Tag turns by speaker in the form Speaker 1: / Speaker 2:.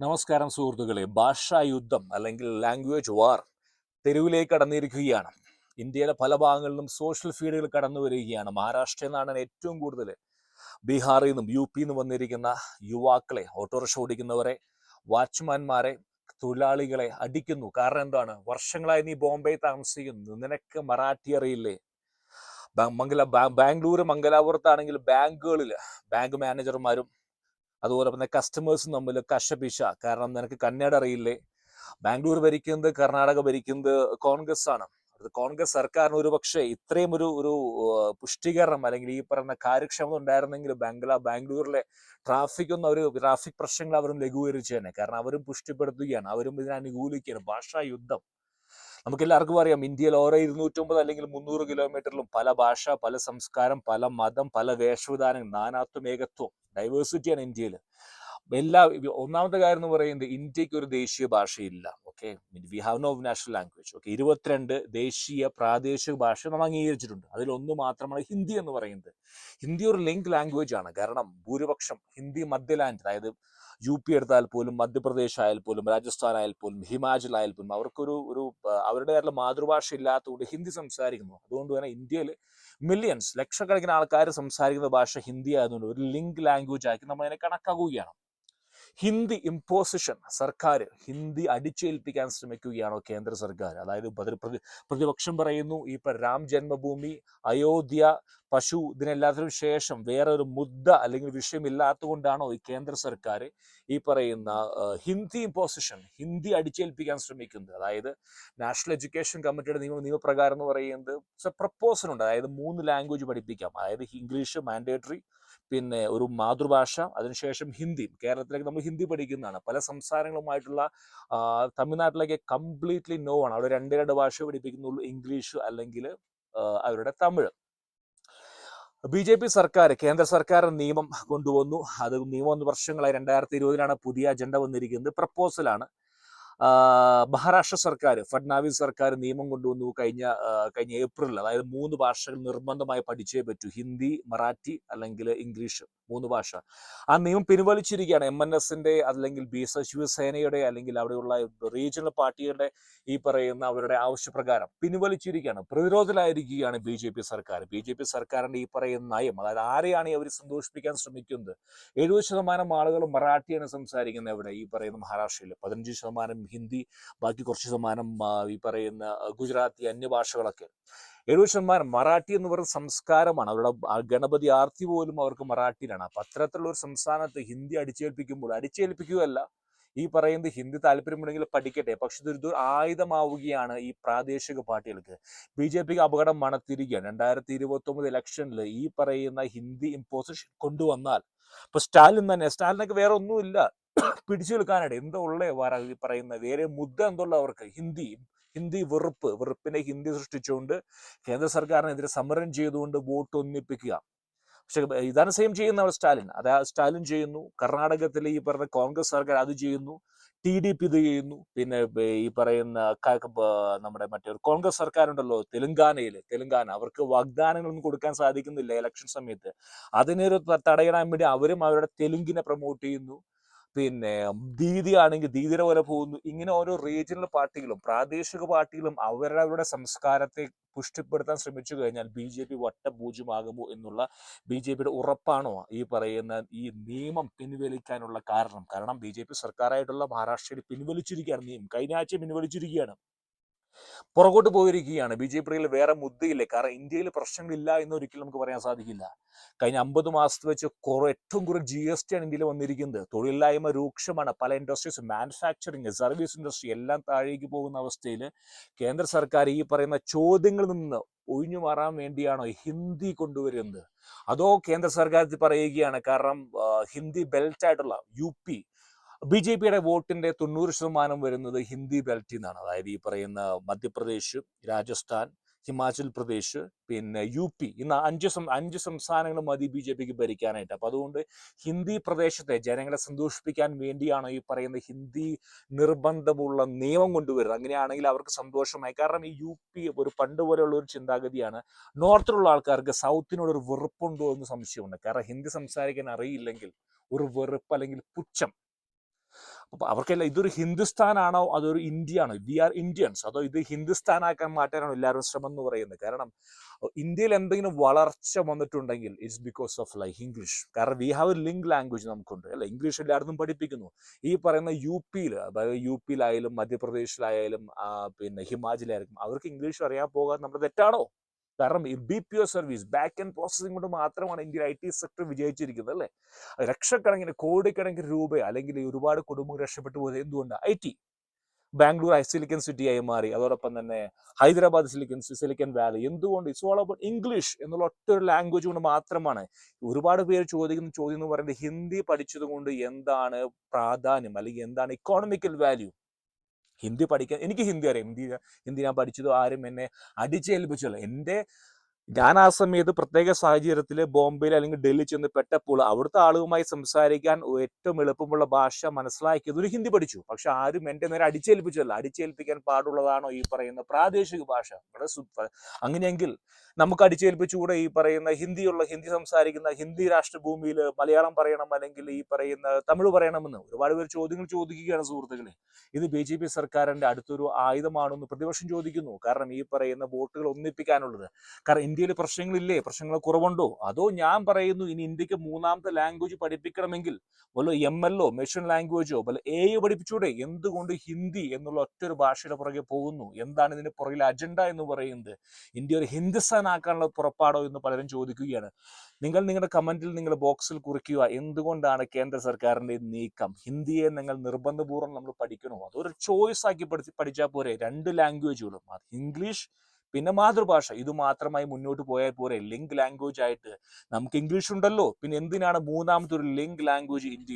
Speaker 1: നമസ്കാരം സുഹൃത്തുക്കളെ. ഭാഷാ യുദ്ധം അല്ലെങ്കിൽ ലാംഗ്വേജ് വാർ തെരുവിലേക്ക് കടന്നിരിക്കുകയാണ്. ഇന്ത്യയിലെ പല ഭാഗങ്ങളിലും സോഷ്യൽ ഫീഡുകൾ കടന്നു വരികയാണ്. മഹാരാഷ്ട്രയിൽ നിന്നാണ് ഏറ്റവും കൂടുതൽ ബീഹാറിൽ നിന്നും യു പിയിൽ വന്നിരിക്കുന്ന യുവാക്കളെ ഓട്ടോറിക്ഷ ഓടിക്കുന്നവരെ വാച്ച്മാൻമാരെ തൊഴിലാളികളെ അടിക്കുന്നു. കാരണം എന്താണ്? വർഷങ്ങളായി നീ ബോംബെ താമസിക്കുന്നു. നിനക്ക് മറാഠി അറിയില്ലേ? മംഗല ബാംഗ്ലൂർ മംഗലാപുരത്താണെങ്കിൽ ബാങ്കുകളിൽ ബാങ്ക് മാനേജർമാരും അതുപോലെ തന്നെ കസ്റ്റമേഴ്സും തമ്മിൽ കശപിശ. കാരണം നിനക്ക് കന്നഡ അറിയില്ലേ? ബാംഗ്ലൂർ ഭരിക്കുന്നത് കർണാടക ഭരിക്കുന്നത് കോൺഗ്രസ് ആണ് കോൺഗ്രസ് സർക്കാരിന് ഒരു പക്ഷേ ഇത്രയും ഒരു ഒരു പുഷ്ടീകരണം അല്ലെങ്കിൽ ഈ പറയുന്ന കാര്യക്ഷമത ഉണ്ടായിരുന്നെങ്കിൽ ബംഗ്ല ബാംഗ്ലൂരിലെ ട്രാഫിക് ഒന്നും അവർ ട്രാഫിക് പ്രശ്നങ്ങൾ അവരും ലഘൂകരിച്ചു തന്നെ കാരണം അവരും പുഷ്ടിപ്പെടുത്തുകയാണ്. അവരും ഇതിനെ അനുകൂലിക്കുകയാണ്. ഭാഷാ യുദ്ധം നമുക്ക് എല്ലാവർക്കും അറിയാം ഇന്ത്യയിൽ ഓരോ ഇരുന്നൂറ്റമ്പത് അല്ലെങ്കിൽ മുന്നൂറ് കിലോമീറ്ററിലും പല ഭാഷ പല സംസ്കാരം പല മതം പല വേഷവിധാനം നാനാത്വം ഏകത്വം ഡൈവേഴ്സിറ്റിയാണ് ഇന്ത്യയിൽ. എല്ലാ ഒന്നാമത്തെ കാര്യം എന്ന് പറയുന്നത് ഇന്ത്യയ്ക്ക് ഒരു ദേശീയ ഭാഷയില്ല okay we have no national language okay ഇരുപത്തിരണ്ട് ദേശീയ പ്രാദേശിക ഭാഷ നമ്മൾ അംഗീകരിച്ചിട്ടുണ്ട്. അതിലൊന്ന് മാത്രമാണ് ഹിന്ദി എന്ന് പറയുന്നത്. ഹിന്ദി ഒരു ലിങ്ക് ലാംഗ്വേജ് ആണ്. കാരണം ഭൂരിപക്ഷം ഹിന്ദി മധ്യലാൻഡ് അതായത് യു പി എടുത്താൽ പോലും മധ്യപ്രദേശ് ആയാൽ പോലും രാജസ്ഥാൻ ആയാൽ പോലും ഹിമാചൽ ആയാൽ പോലും അവർക്കൊരു ഒരു അവരുടേതായിട്ടുള്ള മാതൃഭാഷ ഇല്ലാത്തതുകൊണ്ട് ഹിന്ദി സംസാരിക്കുന്നു. അതുകൊണ്ട് തന്നെ ഇന്ത്യയിൽ മില്യൺസ് ലക്ഷക്കണക്കിന് ആൾക്കാർ സംസാരിക്കുന്ന ഭാഷ ഹിന്ദി ആയതുകൊണ്ട് ഒരു ലിങ്ക് ലാംഗ്വേജ് ആക്കി നമ്മൾ അതിനെ കണക്കാക്കുകയാണ്. ഹിന്ദി ഇമ്പോസിഷൻ സർക്കാർ ഹിന്ദി അടിച്ചേൽപ്പിക്കാൻ ശ്രമിക്കുകയാണോ കേന്ദ്ര സർക്കാർ? അതായത് പ്രതി- പ്രതി- പ്രതിപക്ഷം പറയുന്നു ഈ രാം ജന്മഭൂമി അയോധ്യ പശു ഇതിനെല്ലാത്തിനും ശേഷം വേറെ ഒരു മുദ്ദ അല്ലെങ്കിൽ വിഷയമില്ലാത്തതുകൊണ്ടാണോ ഈ കേന്ദ്ര സർക്കാർ ഈ പറയുന്ന ഹിന്ദി ഇമ്പോസിഷൻ ഹിന്ദി അടിച്ചേൽപ്പിക്കാൻ ശ്രമിക്കുന്നത്? അതായത് നാഷണൽ എഡ്യൂക്കേഷൻ കമ്മിറ്റിയുടെ നിയമ നിയമപ്രകാരം എന്ന് പറയുന്നത് പ്രപ്പോസൽ ഉണ്ട്. അതായത് മൂന്ന് ലാംഗ്വേജ് പഠിപ്പിക്കാം. അതായത് ഇംഗ്ലീഷ് മാൻഡേറ്ററി പിന്നെ ഒരു മാതൃഭാഷ അതിനുശേഷം ഹിന്ദി. കേരളത്തിലേക്ക് നമ്മൾ ഹിന്ദി പഠിക്കുന്നതാണ്. പല സംസ്ഥാനങ്ങളുമായിട്ടുള്ള തമിഴ്നാട്ടിലേക്ക് കംപ്ലീറ്റ്ലി നോ ആണ്. അവിടെ രണ്ട് രണ്ട് ഭാഷ പഠിപ്പിക്കുന്നുള്ളൂ. ഇംഗ്ലീഷ് അല്ലെങ്കിൽ അവരുടെ തമിഴ്. ബി ജെ പി സർക്കാർ കേന്ദ്ര സർക്കാർ നിയമം കൊണ്ടുവന്നു. അത് നിയമം വർഷങ്ങളായി രണ്ടായിരത്തി ഇരുപതിലാണ് പുതിയ അജണ്ട വന്നിരിക്കുന്നത്. പ്രപ്പോസലാണ്. മഹാരാഷ്ട്ര സർക്കാർ ഫഡ്നാവിസ് സർക്കാർ നിയമം കൊണ്ടുവന്നു കഴിഞ്ഞ കഴിഞ്ഞ ഏപ്രിലിൽ അതായത് മൂന്ന് ഭാഷകൾ നിർബന്ധമായി പഠിച്ചേ പറ്റൂ. ഹിന്ദി മറാഠി അല്ലെങ്കിൽ ഇംഗ്ലീഷ് മൂന്ന് ഭാഷ. ആ നിയമം പിൻവലിച്ചിരിക്കുകയാണ് എം എൻ എസിന്റെ അല്ലെങ്കിൽ ബി എസ് ശിവസേനയുടെ അല്ലെങ്കിൽ അവിടെയുള്ള റീജിയണൽ പാർട്ടികളുടെ ഈ പറയുന്ന അവരുടെ ആവശ്യപ്രകാരം പിൻവലിച്ചിരിക്കുകയാണ്. പ്രതിരോധത്തിലായിരിക്കുകയാണ് ബി ജെ പി സർക്കാർ. ബി ജെ പി സർക്കാരിന്റെ ഈ പറയുന്ന നയം അതായത് ആരെയാണ് അവർ സന്തോഷിപ്പിക്കാൻ ശ്രമിക്കുന്നത്? എഴുപത് ശതമാനം ആളുകൾ മറാഠിയാണ് സംസാരിക്കുന്നത് ഇവിടെ ഈ പറയുന്ന മഹാരാഷ്ട്രയിൽ. പതിനഞ്ച് ശതമാനം ഹിന്ദി ബാക്കി കുറച്ച് ശതമാനം ഈ പറയുന്ന ഗുജറാത്തി അന്യഭാഷകളൊക്കെ എഴുപത് ശതമാനം മറാഠി എന്ന് പറയുന്ന സംസ്കാരമാണ്. അവരുടെ ഗണപതി ആർത്തി പോലും അവർക്ക് മറാഠിയിലാണ്. അപ്പൊ അത്തരത്തിലുള്ള ഒരു സംസ്ഥാനത്ത് ഹിന്ദി അടിച്ചേൽപ്പിക്കുമ്പോൾ അടിച്ചേൽപ്പിക്കുകയല്ല ഈ പറയുന്നത് ഹിന്ദി താല്പര്യമുണ്ടെങ്കിൽ പഠിക്കട്ടെ. പക്ഷെ ഇതൊരു ആയുധമാവുകയാണ് ഈ പ്രാദേശിക പാർട്ടികൾക്ക്. ബി ജെ പിക്ക് അപകടം മണത്തിരിക്കുകയാണ്. രണ്ടായിരത്തി ഇരുപത്തി ഒമ്പത് ഇലക്ഷനിൽ ഈ പറയുന്ന ഹിന്ദി ഇമ്പോസിഷൻ കൊണ്ടുവന്നാൽ ഇപ്പൊ സ്റ്റാലിൻ തന്നെ സ്റ്റാലിനൊക്കെ വേറെ ഒന്നുമില്ല. പിടിച്ചു നിൽക്കാനായിട്ട് എന്തോ ഉള്ളേ വര പറയുന്ന വേറെ മുദ്ദ എന്തുള്ള അവർക്ക്? ഹിന്ദി ഹിന്ദി വെറുപ്പ് വെറുപ്പിനെ ഹിന്ദി സൃഷ്ടിച്ചുകൊണ്ട് കേന്ദ്ര സർക്കാരിനെതിരെ സമരം ചെയ്തുകൊണ്ട് വോട്ട് ഒന്നിപ്പിക്കുക. പക്ഷെ ഇതാണ് സെയിം ചെയ്യുന്നവർ സ്റ്റാലിൻ. അതാ സ്റ്റാലിൻ ചെയ്യുന്നു കർണാടകത്തിലെ ഈ പറഞ്ഞ കോൺഗ്രസ് സർക്കാർ അത് ചെയ്യുന്നു ടി ഡി പി ഇത് ചെയ്യുന്നു. പിന്നെ ഈ പറയുന്ന നമ്മുടെ മറ്റേ കോൺഗ്രസ് സർക്കാരുണ്ടല്ലോ തെലുങ്കാനയിൽ തെലുങ്കാന അവർക്ക് വാഗ്ദാനങ്ങളൊന്നും കൊടുക്കാൻ സാധിക്കുന്നില്ല ഇലക്ഷൻ സമയത്ത്. അതിനൊരു തടയിടാൻ വേണ്ടി അവരും അവരുടെ തെലുങ്കിനെ പ്രൊമോട്ട് ചെയ്യുന്നു. പിന്നെ ദീദി ആണെങ്കിൽ ദീദിയുടെ പോലെ പോകുന്നു. ഇങ്ങനെ ഓരോ റീജിയണൽ പാർട്ടികളും പ്രാദേശിക പാർട്ടികളും അവരുടെ അവരുടെ സംസ്കാരത്തെ പുഷ്ടിപ്പെടുത്താൻ ശ്രമിച്ചു കഴിഞ്ഞാൽ ബി ജെ പി വട്ടപൂജ്യമാകുമോ എന്നുള്ള ബി ജെ പിയുടെ ഉറപ്പാണോ ഈ പറയുന്ന ഈ നിയമം പിൻവലിക്കാനുള്ള കാരണം? കാരണം ബി ജെ പി സർക്കാരായിട്ടുള്ള മഹാരാഷ്ട്രയിൽ പിൻവലിച്ചിരിക്കുകയാണ് നിയമം. കഴിഞ്ഞ ആഴ്ച പിൻവലിച്ചിരിക്കുകയാണ്. പുറകോട്ട് പോയിരിക്കുകയാണ്. ബി ജെ പിയിൽ വേറെ മുദ്ദയില്ല കാരണം ഇന്ത്യയിൽ പ്രശ്നങ്ങളില്ല എന്ന് ഒരിക്കലും നമുക്ക് പറയാൻ സാധിക്കില്ല. കഴിഞ്ഞ അമ്പത് മാസത്തിൽ വെച്ച് കുറേ ഏറ്റവും കൂടുതൽ ജി എസ് ടി ആണ് ഇന്ത്യയിൽ വന്നിരിക്കുന്നത്. തൊഴിലില്ലായ്മ രൂക്ഷമാണ്. പല ഇൻഡസ്ട്രീസ് മാനുഫാക്ചറിങ് സർവീസ് ഇൻഡസ്ട്രി എല്ലാം താഴേക്ക് പോകുന്ന അവസ്ഥയിൽ കേന്ദ്ര സർക്കാർ ഈ പറയുന്ന ചോദ്യങ്ങളിൽ നിന്ന് ഒഴിഞ്ഞു മാറാൻ വേണ്ടിയാണോ ഹിന്ദി കൊണ്ടുവരുന്നത്? അതോ കേന്ദ്ര സർക്കാർ പറയുകയാണ് കാരണം ഹിന്ദി ബെൽറ്റ് ആയിട്ടുള്ള യു പി ബി ജെ പിയുടെ വോട്ടിന്റെ തൊണ്ണൂറ് ശതമാനം വരുന്നത് ഹിന്ദി ബെൽറ്റിൽ നിന്നാണ് അതായത് ഈ പറയുന്ന മധ്യപ്രദേശ് രാജസ്ഥാൻ ഹിമാചൽ പ്രദേശ് പിന്നെ യു പി. ഇന്ന് അഞ്ച് അഞ്ച് സംസ്ഥാനങ്ങൾ മതി ബി ജെ പിക്ക് ഭരിക്കാനായിട്ട്. അപ്പൊ അതുകൊണ്ട് ഹിന്ദി പ്രദേശത്തെ ജനങ്ങളെ സന്തോഷിപ്പിക്കാൻ വേണ്ടിയാണ് ഈ പറയുന്ന ഹിന്ദി നിർബന്ധമുള്ള നിയമം കൊണ്ടുവരുന്നത്. അങ്ങനെയാണെങ്കിൽ അവർക്ക് സന്തോഷമായി. കാരണം ഈ യു പി ഒരു പണ്ട് പോലെയുള്ള ഒരു ചിന്താഗതിയാണ്. നോർത്തിലുള്ള ആൾക്കാർക്ക് സൗത്തിനോട് ഒരു വെറുപ്പുണ്ടോ എന്ന് സംശയമുണ്ട്. കാരണം ഹിന്ദി സംസാരിക്കാൻ അറിയില്ലെങ്കിൽ ഒരു വെറുപ്പ് അല്ലെങ്കിൽ പുച്ഛം അപ്പോൾ അവർക്കെല്ലാം ഇതൊരു ഹിന്ദുസ്ഥാനാണോ അതൊരു ഇന്ത്യ ആണോ വി ആർ ഇന്ത്യൻസ് അതോ ഇത് ഹിന്ദുസ്ഥാനാക്കാൻ മാറ്റാനാണോ എല്ലാവരും ശ്രമം എന്ന് പറയുന്നത്? കാരണം ഇന്ത്യയിൽ എന്തെങ്കിലും വളർച്ച വന്നിട്ടുണ്ടെങ്കിൽ it's because of like English കാരണം we have a link language നമുക്കുണ്ട്. അല്ല? ഇംഗ്ലീഷ് എല്ലായിടത്തും പഠിപ്പിക്കുന്നു. ഈ പറയുന്ന യു പിയിൽ അതായത് യു പിയിലായാലും മധ്യപ്രദേശിലായാലും പിന്നെ ഹിമാചലായാലും അവർക്ക് ഇംഗ്ലീഷ് അറിയാൻ പോകാൻ നമ്മുടെ തെറ്റാണോ? കാരണം B P O service back and processing കൊണ്ട് മാത്രമാണ് ഇന്ത്യൻ ഐ ടി സെക്ടർ വിജയിച്ചിരിക്കുന്നത് അല്ലേ? ലക്ഷക്കണക്കിന് കോടിക്കണക്കിന് രൂപ അല്ലെങ്കിൽ ഒരുപാട് കുടുംബങ്ങൾ രക്ഷപ്പെട്ടു പോയത് എന്തുകൊണ്ട്? I T Bangalore silicon city ആയി മാറി. അതോടൊപ്പം തന്നെ ഹൈദരാബാദ് സിലിക്കൻ സിലിക്കൻ വാലി എന്തുകൊണ്ട്? ഇറ്റ്സ് ഓൾ അബൌട്ട് ഇംഗ്ലീഷ് എന്നുള്ള ഒറ്റ ഒരു ലാംഗ്വേജ് കൊണ്ട് മാത്രമാണ്. ഒരുപാട് പേര് ചോദിക്കുന്ന ചോദ്യം എന്ന് പറയുന്നത് ഹിന്ദി പഠിച്ചത് കൊണ്ട് എന്താണ് പ്രാധാന്യം? അല്ലെങ്കിൽ എന്താണ് ഇക്കോണമിക്കൽ വാല്യൂ ഹിന്ദി പഠിക്കാൻ എനിക്ക് ഹിന്ദി അറിയാം. ഹിന്ദി ഹിന്ദി ഞാൻ പഠിച്ചത് ആരും എന്നെ അടിച്ചേൽപ്പിച്ചല്ലോ എന്റെ ഞാൻ ആ സമയത്ത് പ്രത്യേക സാഹചര്യത്തിൽ ബോംബെയിൽ അല്ലെങ്കിൽ ഡൽഹി ചെന്ന് പെട്ടപ്പോൾ അവിടുത്തെ ആളുകളുമായി സംസാരിക്കാൻ ഏറ്റവും എളുപ്പമുള്ള ഭാഷ മനസ്സിലാക്കിയത് ഒരു ഹിന്ദി പഠിച്ചു. പക്ഷെ ആരും എന്റെ നേരെ അടിച്ചേൽപ്പിച്ചല്ല അടിച്ചേൽപ്പിക്കാൻ പാടുള്ളതാണോ ഈ പറയുന്ന പ്രാദേശിക ഭാഷ. വളരെ അങ്ങനെയെങ്കിൽ നമുക്ക് അടിച്ചേൽപ്പിച്ചുകൂടെ ഈ പറയുന്ന ഹിന്ദിയുള്ള ഹിന്ദി സംസാരിക്കുന്ന ഹിന്ദി രാഷ്ട്രഭൂമിയിൽ മലയാളം പറയണം അല്ലെങ്കിൽ ഈ പറയുന്ന തമിഴ് പറയണമെന്ന് ഒരുപാട് പേർ ചോദ്യങ്ങൾ ചോദിക്കുകയാണ് സുഹൃത്തുക്കളെ. ഇത് ബി ജെ പി സർക്കാരിന്റെ അടുത്തൊരു ആയുധമാണെന്ന് പ്രതിപക്ഷം ചോദിക്കുന്നു. കാരണം ഈ പറയുന്ന വോട്ടുകൾ ഒന്നിപ്പിക്കാനുള്ളത്. കാരണം ഇന്ത്യയിൽ പ്രശ്നങ്ങളില്ലേ? പ്രശ്നങ്ങൾ കുറവുണ്ടോ? അതോ ഞാൻ പറയുന്നു ഇനി ഇന്ത്യയ്ക്ക് മൂന്നാമത്തെ ലാംഗ്വേജ് പഠിപ്പിക്കണമെങ്കിൽ വല്ല എം എൽ ഒ മെഷീൻ ലാംഗ്വേജോ വല്ല എ പഠിപ്പിച്ചൂടെ? എന്തുകൊണ്ട് ഹിന്ദി എന്നുള്ള ഒറ്റൊരു ഭാഷയുടെ പുറകെ പോകുന്നു? എന്താണ് ഇതിന് പുറകിലെ അജണ്ട എന്ന് പറയുന്നത്? ഇന്ത്യ ഒരു ഹിന്ദുസ്ഥാൻ ആക്കാനുള്ള പുറപ്പാടോ എന്ന് പലരും ചോദിക്കുകയാണ്. നിങ്ങൾ നിങ്ങളുടെ കമന്റിൽ നിങ്ങൾ ബോക്സിൽ കുറിക്കുക. എന്തുകൊണ്ടാണ് കേന്ദ്ര സർക്കാരിന്റെ നീക്കം? ഹിന്ദിയെ നിങ്ങൾ നിർബന്ധപൂർവം നമ്മൾ പഠിക്കണോ? അതൊരു ചോയ്സ് ആക്കി പഠിച്ച് പഠിച്ചാൽ പോരെ. രണ്ട് ലാംഗ്വേജുകളും ഇംഗ്ലീഷ് പിന്നെ മാതൃഭാഷ. ഇത് മാത്രമായി മുന്നോട്ട് പോയാൽ പോരെ. ലിങ്ക് ലാംഗ്വേജ് ആയിട്ട് നമുക്ക് ഇംഗ്ലീഷ് ഉണ്ടല്ലോ. പിന്നെ എന്തിനാണ് മൂന്നാമത്തെ ഒരു ലിങ്ക് ലാംഗ്വേജ് ഇന്ത്യ